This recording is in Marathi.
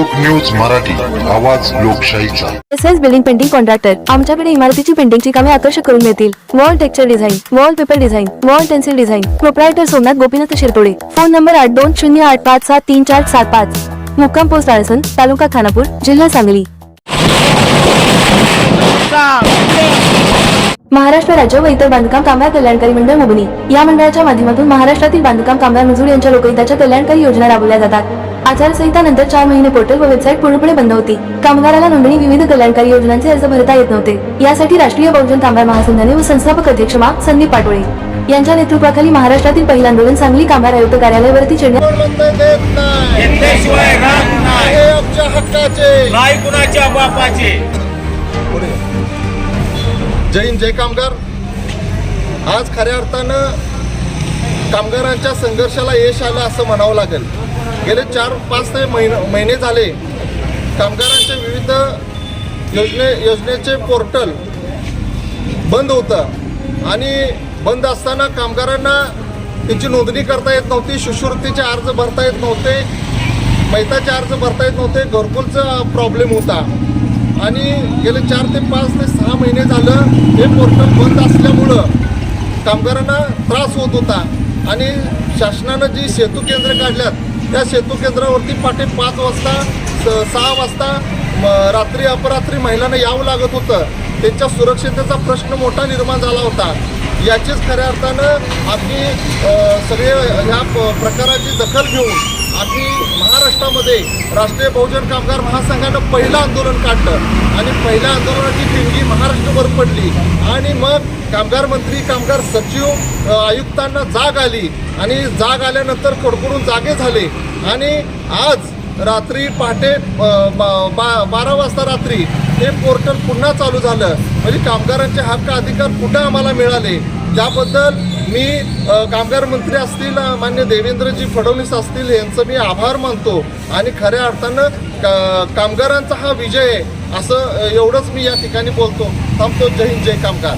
लोक न्यूज मराठी आवाज लोकशाहीचा. S S building painting contractor आमच्याकडे इमारतीची पेंटिंगची कामे आकर्षक करून मिळतील. Wall texture design wall paper design wall stencil design proprietor Somnath Gopinath Shirtode. Phone number आठ दोन शून्य आठ पाच सात तीन चार सात पाच. मुक्काम पोस्ट आळसन तालुका खानापूर जिल्हा सांगली. महाराष्ट्र राज्य व इतर बांधकाम कामगार कल्याणकारी मंडळ मुबनी या मंडळाच्या माध्यमातून महाराष्ट्रातील बांधकाम कामगार मजूर यांच्या लोकहिताच्या कल्याणकारी योजना राबवल्या जातात. आचारसंहिता चार महिने पोर्टल व वेबसाईट पूर्णपणे बंद होती. कामगाराला नोंदणी विविध कल्याणकारी योजनांचे अर्ज भरता येत नव्हते. यासाठी राष्ट्रीय बहुजन कामगार महासंघाने व संस्थापक अध्यक्ष मा. संदीप पाटोळे यांच्या नेतृत्वाखाली महाराष्ट्रातील पहिलं आंदोलन सांगली कामगार आयुक्त कार्यालयावरती पुढे. जय हिंद जय कामगार. आज खऱ्या अर्थानं कामगारांच्या संघर्षाला यश आलं असं म्हणावं लागेल. गेले चार पाच ते महिन महिने झाले. कामगारांचे विविध योजने योजनेचे पोर्टल बंद होतं. आणि बंद असताना कामगारांना त्याची नोंदणी करता येत नव्हती शिष्यवृत्तीचे अर्ज भरता येत नव्हते मैताचे अर्ज भरता येत नव्हते घरकुलचा प्रॉब्लेम होता. आणि गेले चार ते पाच ते सहा महिने झालं हे पोर्टल बंद असल्यामुळं कामगारांना त्रास होत होता. आणि शासनानं जी सेतू केंद्र काढल्यात त्या सेतू केंद्रावरती पाटे पाच वाजता स- सहा वाजता म, रात्री अपरात्री महिलांना यावं लागत होतं. त्यांच्या सुरक्षिततेचा प्रश्न मोठा निर्माण झाला होता. याचीच खऱ्या अर्थानं आम्ही सगळे ह्या प- प्रकाराची दखल घेऊन आम्ही महाराष्ट्रामध्ये राष्ट्रीय बहुजन कामगार महासंघानं पहिलं आंदोलन काढलं. आणि पहिल्या आंदोलनाची ठिणगी महाराष्ट्रभर पडली. आणि मग कामगार मंत्री कामगार सचिव आयुक्तांना जाग आली. आणि जाग आल्यानंतर कडकडून जागे झाले. आणि आज रात्री पहाटे बा- बा- बारा वाजता रात्री हे पोर्टल पुन्हा चालू झालं. म्हणजे कामगारांचे हक्क अधिकार पुन्हा आम्हाला मिळाले. ज्याबद्दल मी कामगार मंत्री असतील मान्य देवेंद्रजी फडणवीस असतील यांचं मी आभार मानतो. आणि खऱ्या अर्थानं का कामगारांचा हा विजय आहे असं एवढंच मी या ठिकाणी बोलतो. थांबतो. जय हिंद जय कामगार.